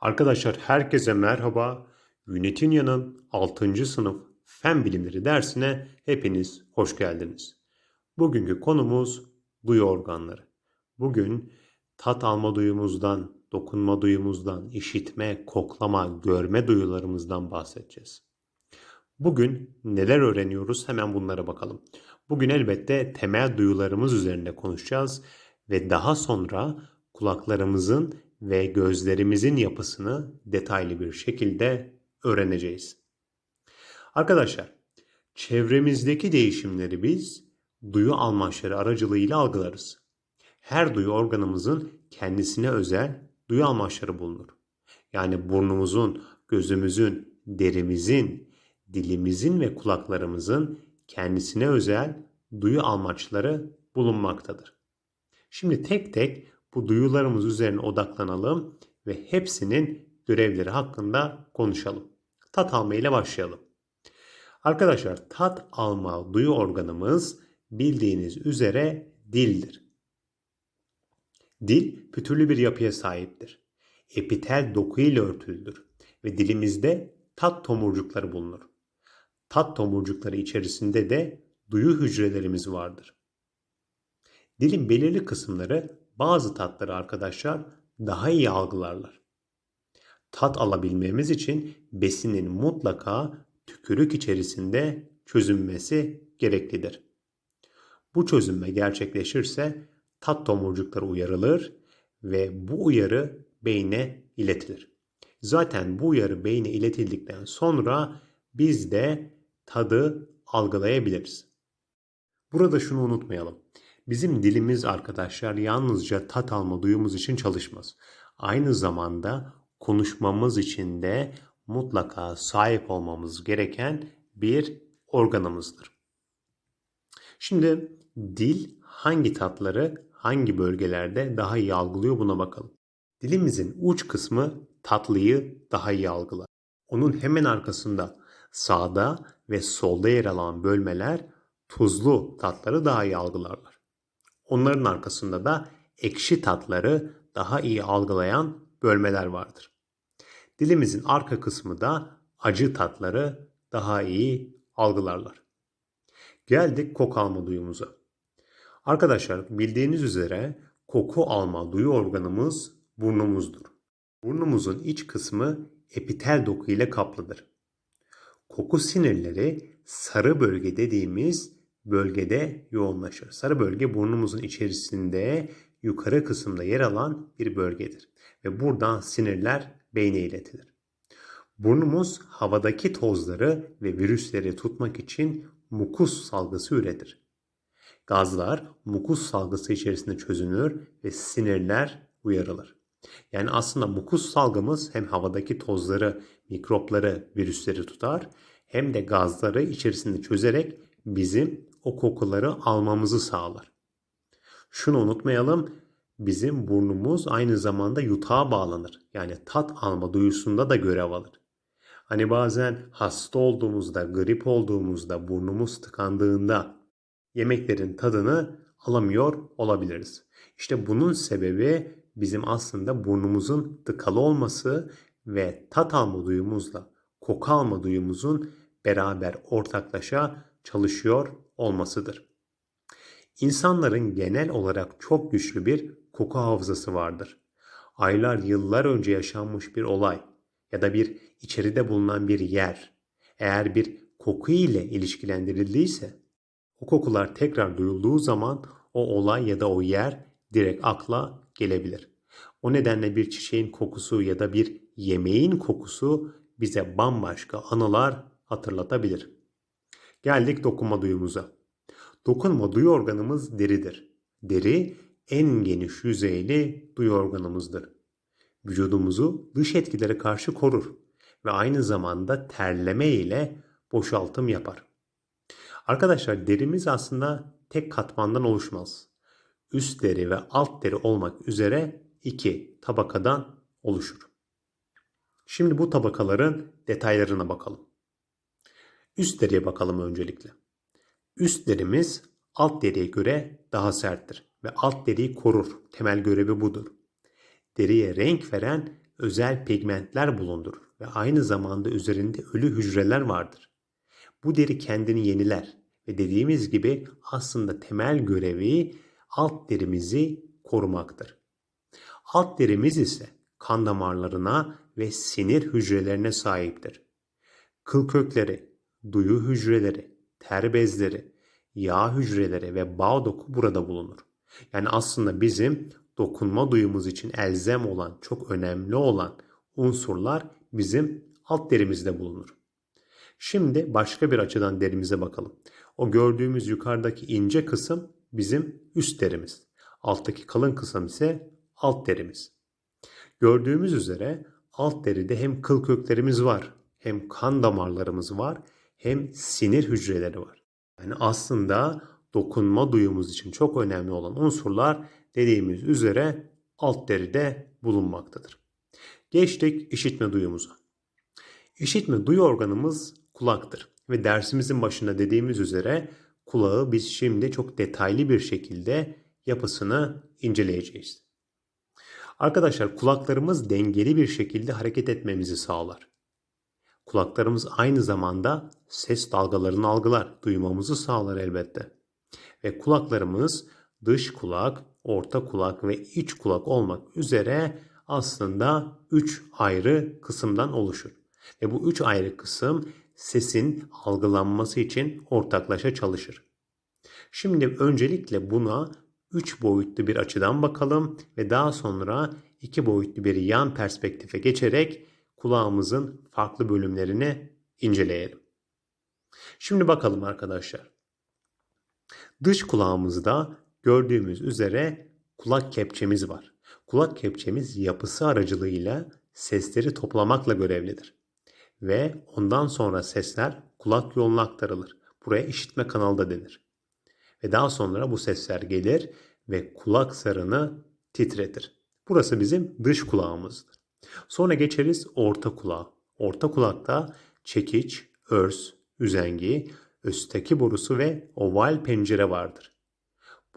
Arkadaşlar herkese merhaba. Ünetinya'nın 6. sınıf Fen Bilimleri dersine hepiniz hoş geldiniz. Bugünkü konumuz duyu organları. Bugün tat alma duyumuzdan, dokunma duyumuzdan, işitme, koklama, görme duyularımızdan bahsedeceğiz. Bugün neler öğreniyoruz hemen bunlara bakalım. Bugün elbette temel duyularımız üzerinde konuşacağız ve daha sonra kulaklarımızın ve gözlerimizin yapısını detaylı bir şekilde öğreneceğiz. Arkadaşlar, çevremizdeki değişimleri biz duyu almaçları aracılığıyla algılarız. Her duyu organımızın kendisine özel duyu almaçları bulunur. Yani burnumuzun, gözümüzün, derimizin, dilimizin ve kulaklarımızın kendisine özel duyu almaçları bulunmaktadır. Şimdi tek tek bu duyularımız üzerine odaklanalım ve hepsinin görevleri hakkında konuşalım. Tat alma ile başlayalım. Arkadaşlar tat alma duyu organımız bildiğiniz üzere dildir. Dil pütürlü bir yapıya sahiptir. Epitel doku ile örtülüdür ve dilimizde tat tomurcukları bulunur. Tat tomurcukları içerisinde de duyu hücrelerimiz vardır. Dilin belirli kısımları bazı tatları arkadaşlar daha iyi algılarlar. Tat alabilmemiz için besinin mutlaka tükürük içerisinde çözünmesi gereklidir. Bu çözünme gerçekleşirse tat tomurcukları uyarılır ve bu uyarı beyne iletilir. Zaten bu uyarı beyne iletildikten sonra biz de tadı algılayabiliriz. Burada şunu unutmayalım. Bizim dilimiz arkadaşlar yalnızca tat alma duyumuz için çalışmaz. Aynı zamanda konuşmamız için de mutlaka sahip olmamız gereken bir organımızdır. Şimdi dil hangi tatları hangi bölgelerde daha iyi algılıyor buna bakalım. Dilimizin uç kısmı tatlıyı daha iyi algılar. Onun hemen arkasında sağda ve solda yer alan bölmeler tuzlu tatları daha iyi algılarlar. Onların arkasında da ekşi tatları daha iyi algılayan bölmeler vardır. Dilimizin arka kısmı da acı tatları daha iyi algılarlar. Geldik koku alma duyumuza. Arkadaşlar bildiğiniz üzere koku alma duyu organımız burnumuzdur. Burnumuzun iç kısmı epitel doku ile kaplıdır. Koku sinirleri sarı bölge dediğimiz bölgede yoğunlaşır. Sarı bölge burnumuzun içerisinde yukarı kısımda yer alan bir bölgedir ve buradan sinirler beyne iletilir. Burnumuz havadaki tozları ve virüsleri tutmak için mukus salgısı üretir. Gazlar mukus salgısı içerisinde çözünür ve sinirler uyarılır. Yani aslında mukus salgımız hem havadaki tozları, mikropları, virüsleri tutar hem de gazları içerisinde çözerek bizim o kokuları almamızı sağlar. Şunu unutmayalım, bizim burnumuz aynı zamanda yutağa bağlanır. Yani tat alma duyusunda da görev alır. Hani bazen hasta olduğumuzda, grip olduğumuzda, burnumuz tıkandığında yemeklerin tadını alamıyor olabiliriz. İşte bunun sebebi bizim aslında burnumuzun tıkalı olması ve tat alma duyumuzla koku alma duyumuzun beraber ortaklaşa çalışıyor olmasıdır. İnsanların genel olarak çok güçlü bir koku hafızası vardır. Aylar, yıllar önce yaşanmış bir olay ya da bir içeride bulunan bir yer eğer bir koku ile ilişkilendirildiyse o kokular tekrar duyulduğu zaman o olay ya da o yer direkt akla gelebilir. O nedenle bir çiçeğin kokusu ya da bir yemeğin kokusu bize bambaşka anılar hatırlatabilir. Geldik dokunma duyumuza. Dokunma duyu organımız deridir. Deri en geniş yüzeyli duyu organımızdır. Vücudumuzu dış etkilere karşı korur ve aynı zamanda terleme ile boşaltım yapar. Arkadaşlar derimiz aslında tek katmandan oluşmaz. Üst deri ve alt deri olmak üzere iki tabakadan oluşur. Şimdi bu tabakaların detaylarına bakalım. Üst deriye bakalım öncelikle. Üst derimiz alt deriye göre daha serttir ve alt deriyi korur. Temel görevi budur. Deriye renk veren özel pigmentler bulundurur ve aynı zamanda üzerinde ölü hücreler vardır. Bu deri kendini yeniler ve dediğimiz gibi aslında temel görevi alt derimizi korumaktır. Alt derimiz ise kan damarlarına ve sinir hücrelerine sahiptir. Kıl kökleri, duyu hücreleri, ter bezleri, yağ hücreleri ve bağ doku burada bulunur. Yani aslında bizim dokunma duyumuz için elzem olan, çok önemli olan unsurlar bizim alt derimizde bulunur. Şimdi başka bir açıdan derimize bakalım. O gördüğümüz yukarıdaki ince kısım bizim üst derimiz. Alttaki kalın kısım ise alt derimiz. Gördüğümüz üzere alt deride hem kıl köklerimiz var, hem kan damarlarımız var, hem sinir hücreleri var. Yani aslında dokunma duyumuz için çok önemli olan unsurlar dediğimiz üzere alt deride bulunmaktadır. Geçtik işitme duyumuza. İşitme duyu organımız kulaktır ve dersimizin başında dediğimiz üzere kulağı biz şimdi çok detaylı bir şekilde yapısını inceleyeceğiz. Arkadaşlar kulaklarımız dengeli bir şekilde hareket etmemizi sağlar. Kulaklarımız aynı zamanda ses dalgalarını algılar, duymamızı sağlar elbette. Ve kulaklarımız dış kulak, orta kulak ve iç kulak olmak üzere aslında üç ayrı kısımdan oluşur. Ve bu üç ayrı kısım sesin algılanması için ortaklaşa çalışır. Şimdi öncelikle buna üç boyutlu bir açıdan bakalım ve daha sonra iki boyutlu bir yan perspektife geçerek kulağımızın farklı bölümlerini inceleyelim. Şimdi bakalım arkadaşlar. Dış kulağımızda gördüğümüz üzere kulak kepçemiz var. Kulak kepçemiz yapısı aracılığıyla sesleri toplamakla görevlidir. Ve ondan sonra sesler kulak yoluna aktarılır. Buraya işitme kanalı da denir. Ve daha sonra bu sesler gelir ve kulak zarını titretir. Burası bizim dış kulağımızdır. Sonra geçeriz orta kulağa. Orta kulakta çekiç, örs, üzengi, üstteki borusu ve oval pencere vardır.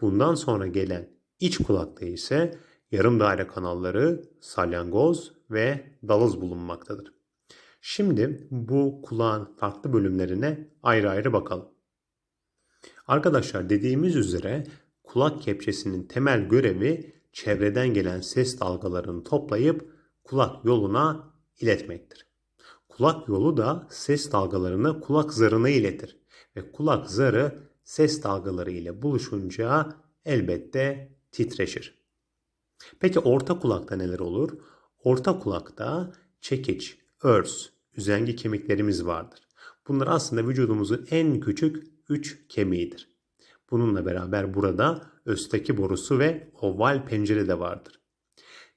Bundan sonra gelen iç kulakta ise yarım daire kanalları, salyangoz ve dalız bulunmaktadır. Şimdi bu kulağın farklı bölümlerine ayrı ayrı bakalım. Arkadaşlar dediğimiz üzere kulak kepçesinin temel görevi çevreden gelen ses dalgalarını toplayıp kulak yoluna iletmektir. Kulak yolu da ses dalgalarını kulak zarına iletir ve kulak zarı ses dalgaları ile buluşunca elbette titreşir. Peki orta kulakta neler olur? Orta kulakta çekiç, örs, üzengi kemiklerimiz vardır. Bunlar aslında vücudumuzun en küçük üç kemiğidir. Bununla beraber burada östaki borusu ve oval pencere de vardır.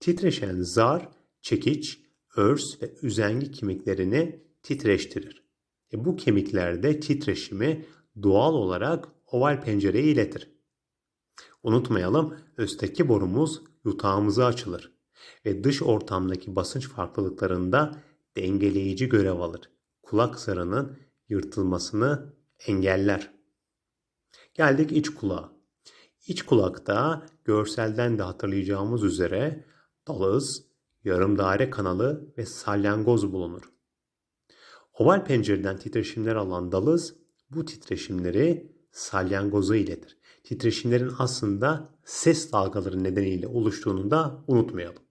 Titreşen zar, çekiç, örs ve üzengi kemiklerini titreştirir. E bu kemiklerde titreşimi doğal olarak oval pencereye iletir. Unutmayalım östeki borumuz yutağımıza açılır ve dış ortamdaki basınç farklılıklarında dengeleyici görev alır. Kulak zarının yırtılmasını engeller. Geldik iç kulağa. İç kulakta görselden de hatırlayacağımız üzere dalız, yarım daire kanalı ve salyangoz bulunur. Oval pencereden titreşimler alan dalız bu titreşimleri salyangoza iletir. Titreşimlerin aslında ses dalgaları nedeniyle oluştuğunu da unutmayalım.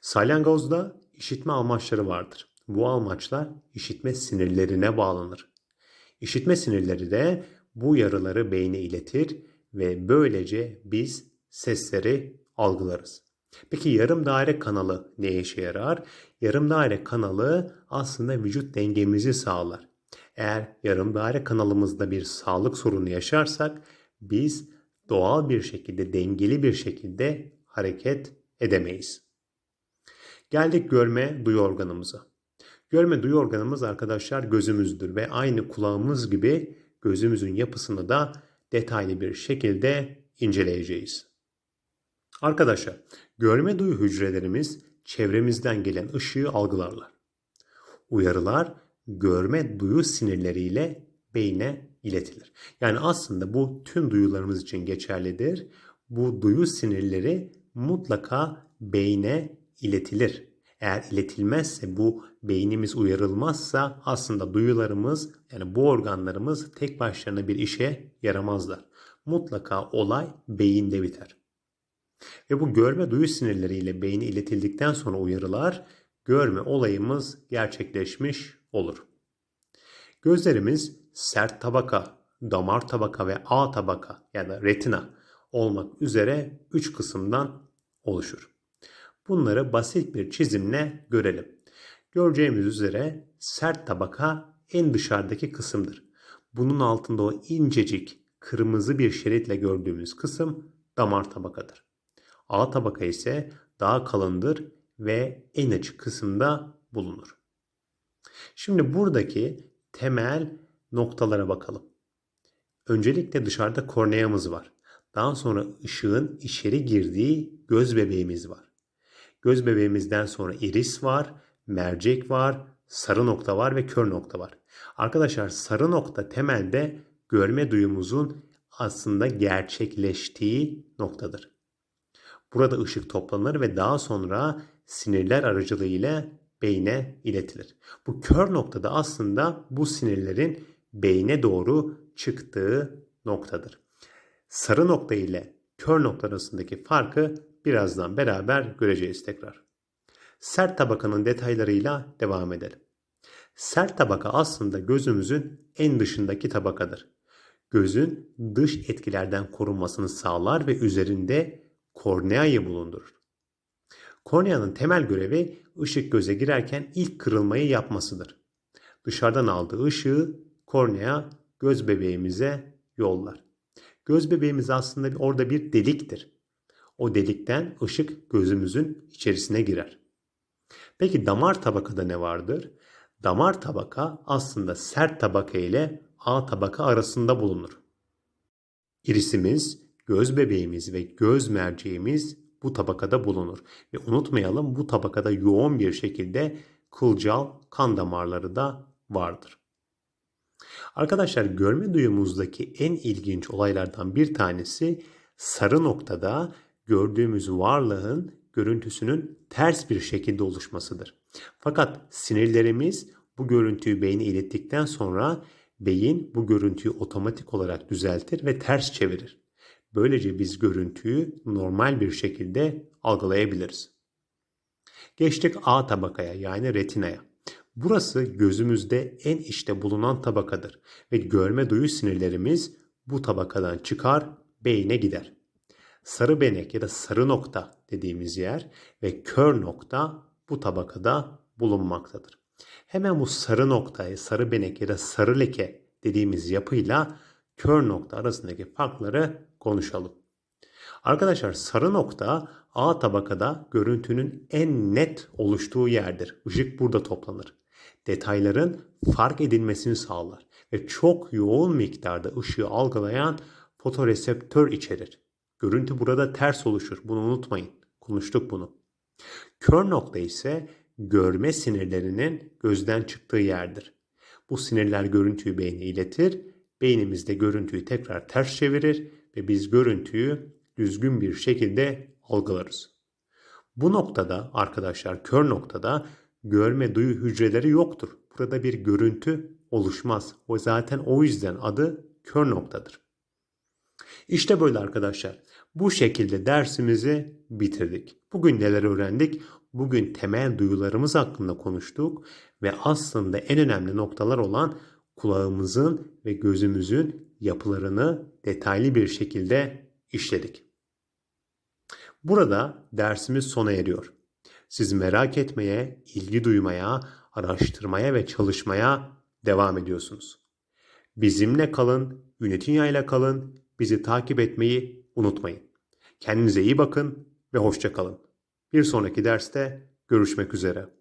Salyangozda işitme amaçları vardır. Bu amaçlar işitme sinirlerine bağlanır. İşitme sinirleri de bu yarıları beyne iletir ve böylece biz sesleri algılarız. Peki yarım daire kanalı ne işe yarar? Yarım daire kanalı aslında vücut dengemizi sağlar. Eğer yarım daire kanalımızda bir sağlık sorunu yaşarsak biz doğal bir şekilde, dengeli bir şekilde hareket edemeyiz. Geldik görme duyu organımıza. Görme duyu organımız arkadaşlar gözümüzdür ve aynı kulağımız gibi gözümüzün yapısını da detaylı bir şekilde inceleyeceğiz. Arkadaşlar, görme duyu hücrelerimiz çevremizden gelen ışığı algılarlar. Uyarılar görme duyu sinirleriyle beyne iletilir. Yani aslında bu tüm duyularımız için geçerlidir. Bu duyu sinirleri mutlaka beyne iletilir. Eğer iletilmezse bu beynimiz uyarılmazsa aslında duyularımız yani bu organlarımız tek başlarına bir işe yaramazlar. Mutlaka olay beyinde biter. Ve bu görme duyu sinirleriyle beyni iletildikten sonra uyarılar görme olayımız gerçekleşmiş olur. Gözlerimiz sert tabaka, damar tabaka ve A tabaka ya da retina olmak üzere 3 kısımdan oluşur. Bunları basit bir çizimle görelim. Göreceğimiz üzere sert tabaka en dışarıdaki kısımdır. Bunun altında o incecik kırmızı bir şeritle gördüğümüz kısım damar tabakadır. A tabaka ise daha kalındır ve en açık kısımda bulunur. Şimdi buradaki temel noktalara bakalım. Öncelikle dışarıda korneamız var. Daha sonra ışığın içeri girdiği göz bebeğimiz var. Göz bebeğimizden sonra iris var, mercek var, sarı nokta var ve kör nokta var. Arkadaşlar sarı nokta temelde görme duyumuzun aslında gerçekleştiği noktadır. Burada ışık toplanır ve daha sonra sinirler aracılığıyla beyne iletilir. Bu kör noktada aslında bu sinirlerin beyne doğru çıktığı noktadır. Sarı nokta ile kör nokta arasındaki farkı birazdan beraber göreceğiz tekrar. Sert tabakanın detaylarıyla devam edelim. Sert tabaka aslında gözümüzün en dışındaki tabakadır. Gözün dış etkilerden korunmasını sağlar ve üzerinde korneayı bulundurur. Korneanın temel görevi ışık göze girerken ilk kırılmayı yapmasıdır. Dışarıdan aldığı ışığı kornea göz bebeğimize yollar. Göz bebeğimiz aslında orada bir deliktir. O delikten ışık gözümüzün içerisine girer. Peki damar tabakada ne vardır? Damar tabaka aslında sert tabaka ile A tabaka arasında bulunur. İrisimiz, göz bebeğimiz ve göz merceğimiz bu tabakada bulunur. Ve unutmayalım bu tabakada yoğun bir şekilde kılcal kan damarları da vardır. Arkadaşlar görme duyumuzdaki en ilginç olaylardan bir tanesi sarı noktada gördüğümüz varlığın görüntüsünün ters bir şekilde oluşmasıdır. Fakat sinirlerimiz bu görüntüyü beyne ilettikten sonra beyin bu görüntüyü otomatik olarak düzeltir ve ters çevirir. Böylece biz görüntüyü normal bir şekilde algılayabiliriz. Geçtik A tabakaya yani retinaya. Burası gözümüzde en içte bulunan tabakadır ve görme duyu sinirlerimiz bu tabakadan çıkar, beyne gider. Sarı benek ya da sarı nokta dediğimiz yer ve kör nokta bu tabakada bulunmaktadır. Hemen bu sarı noktayı, sarı benek ya da sarı leke dediğimiz yapıyla kör nokta arasındaki farkları konuşalım. Arkadaşlar sarı nokta A tabakada görüntünün en net oluştuğu yerdir. Işık burada toplanır. Detayların fark edilmesini sağlar ve çok yoğun miktarda ışığı algılayan fotoreseptör içerir. Görüntü burada ters oluşur. Bunu unutmayın. Konuştuk bunu. Kör nokta ise görme sinirlerinin gözden çıktığı yerdir. Bu sinirler görüntüyü beyne iletir. Beynimizde görüntüyü tekrar ters çevirir ve biz görüntüyü düzgün bir şekilde algılarız. Bu noktada arkadaşlar kör noktada görme duyu hücreleri yoktur. Burada bir görüntü oluşmaz. O zaten o yüzden adı kör noktadır. İşte böyle arkadaşlar. Bu şekilde dersimizi bitirdik. Bugün neler öğrendik? Bugün temel duyularımız hakkında konuştuk ve aslında en önemli noktalar olan kulağımızın ve gözümüzün yapılarını detaylı bir şekilde işledik. Burada dersimiz sona eriyor. Siz merak etmeye, ilgi duymaya, araştırmaya ve çalışmaya devam ediyorsunuz. Bizimle kalın, Ünetinya kalın, bizi takip etmeyi unutmayın. Kendinize iyi bakın ve hoşça kalın. Bir sonraki derste görüşmek üzere.